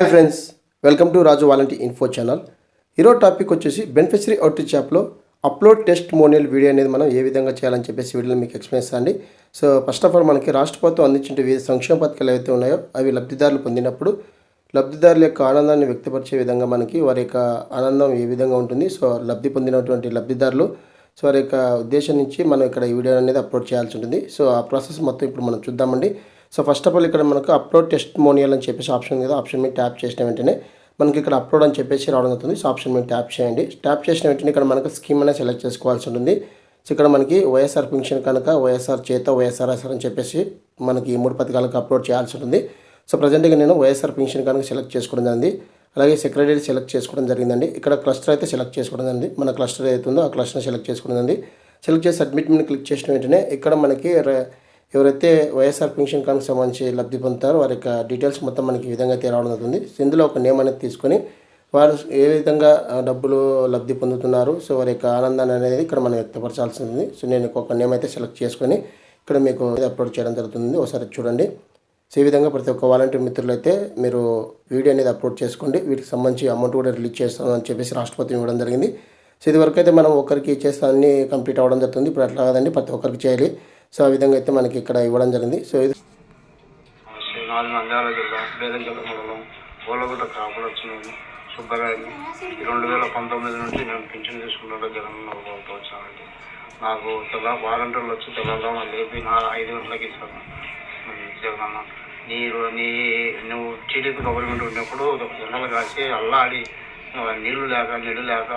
Hi friends welcome to Raju volunteer info channel ఈరోజు topic వచ్చేసి beneficiary outreach యాప్లో upload testimonial video అనేది మనం ఏ విధంగా చేయాలని చెప్పేసి వీడియోలో మీకు ఎక్స్ప్లెయిన్ చేస్తాండి అండి సో ఫస్ట్ ఆఫ్ ఆల్ మనకి రాష్ట్ర ప్రభుత్వం అందించిన వివిధ సంక్షేమ పథకాలు ఏవైతే ఉన్నాయో అవి లబ్ధిదారులు పొందినప్పుడు లబ్ధిదారుల యొక్క ఆనందాన్ని వ్యక్తపరిచే విధంగా మనకి వారి యొక్క ఆనందం ఏ విధంగా ఉంటుంది సో లబ్ధి పొందినటువంటి లబ్ధిదారులు సో వారి యొక్క ఉద్దేశం నుంచి మనం ఇక్కడ ఈ వీడియో అనేది అప్లోడ్ చేయాల్సి ఉంటుంది. సో ఆ ప్రాసెస్ మొత్తం ఇప్పుడు మనం చూద్దామండి. సో ఫస్ట్ ఆఫ్ ఆల్ ఇక్కడ మనకు అప్లోడ్ టెస్ట్ మోనియల్ అని చెప్పేసి ఆప్షన్ కదా ఆప్షన్ మీద ట్యాప్ చేసిన వెంటనే మనకి ఇక్కడ అప్లోడ్ అని చెప్పేసి రావడం జరుగుతుంది. సో ఆప్షన్ మీద ట్యాప్ చేయండి. ట్యాప్ చేసిన వెంటనే ఇక్కడ మనకు స్కీమ్ అనేది సెలెక్ట్ చేసుకోవాల్సి ఉంటుంది. సో ఇక్కడ మనకి వైఎస్ఆర్ పెన్షన్ కనుక వైఎస్ఆర్ చేత వైఎస్ఆర్ అని చెప్పేసి మనకి ఈ మూడు పథకాలకు అప్లోడ్ చేయాల్సి ఉంటుంది. సో ప్రజెంట్గా నేను వైఎస్ఆర్ పెన్షన్ కనుక సెలెక్ట్ చేసుకోవడం జరిగింది. అలాగే సెక్రటరీ సెలెక్ట్ చేసుకోవడం జరిగిందండి. ఇక్కడ క్లస్టర్ అయితే సెలెక్ట్ చేసుకోవడం జరిగింది. మన క్లస్టర్ ఏదైతుందో ఉందో ఆ క్లస్టర్ సెలెక్ట్ చేసుకోవడం జరిగింది. సెలెక్ట్ చేసి సబ్మిట్ మీద క్లిక్ చేసిన వెంటనే ఇక్కడ మనకి ఎవరైతే వైఎస్ఆర్ పెన్షన్ కార్డుకి సంబంధించి లబ్ధి పొందుతారో వారి యొక్క డీటెయిల్స్ మొత్తం మనకి ఈ విధంగా అయితే రావడం జరుగుతుంది ఇందులో ఒక నేమ్ అనేది తీసుకొని వారు ఏ విధంగా డబ్బులు లబ్ధి పొందుతున్నారు సో వారి యొక్క ఆనందాన్ని అనేది ఇక్కడ మనం వ్యక్తపరచాల్సి ఉంది సో నేను ఒక నేమ్ అయితే సెలెక్ట్ చేసుకొని ఇక్కడ మీకు అప్లోడ్ చేయడం జరుగుతుంది. ఒకసారి చూడండి. సో ఈ విధంగా ప్రతి ఒక్క వాలంటీర్ మిత్రులు అయితే మీరు వీడియో అనేది అప్లోడ్ చేసుకోండి. వీటికి సంబంధించి అమౌంట్ కూడా రిలీజ్ చేస్తామని చెప్పేసి రాష్ట్రపతి ఇవ్వడం జరిగింది. సో ఇది వరకు అయితే మనం ఒకరికి ఇచ్చేస్తే అన్ని కంప్లీట్ అవ్వడం జరుగుతుంది. ఇప్పుడు అట్లా కాదండి. ప్రతి ఒక్కరికి చేయాలి. సో ఆ విధంగా అయితే మనకి ఇక్కడ ఇవ్వడం జరిగింది. సో ఇది నాది నంద్యాల జిల్లా బేదంచెల మండలం గోలగుట్ట కాపులు వచ్చినాను ఈ రెండు వేల పంతొమ్మిది నుంచి నేను పింఛన్ తీసుకుంటుంటే జగన్ ప్రభుత్వంతో వచ్చానండి నాకు తెల్ల వారంటీలు వచ్చి తెలంగాణ లేపి నా ఐదు గంటలకి ఇస్తాను జగనన్న నీ నీ నువ్వు టీడీపీ గవర్నమెంట్ ఉన్నప్పుడు జనాలు కాసి అల్లాడి నీళ్ళు లేక నీళ్ళు లేక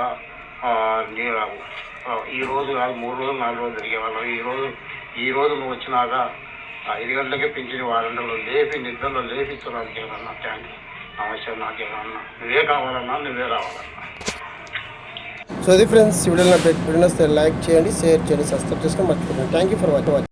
నీరు రావు. ఈ రోజు కాదు మూడు రోజులు నాలుగు రోజులు తిరిగేవాళ్ళం ఈ రోజు ఈ రోజు నువ్వు వచ్చినాక ఐదు గంటలకే పెంచిన వారంటలో లేపి నిద్రలో లేపి ఇస్తున్నాను జగనన్న థ్యాంక్ నమస్కారం నాకు ఏమన్నా నువ్వే కావాలన్నా నువ్వే రావాలన్నా. సో అది ఫ్రెండ్స్ నా వీడియో వస్తే లైక్ చేయండి షేర్ చేయండి సబ్స్క్రైబ్ చేసుకొని మర్చిపోకండి. Thank you for watching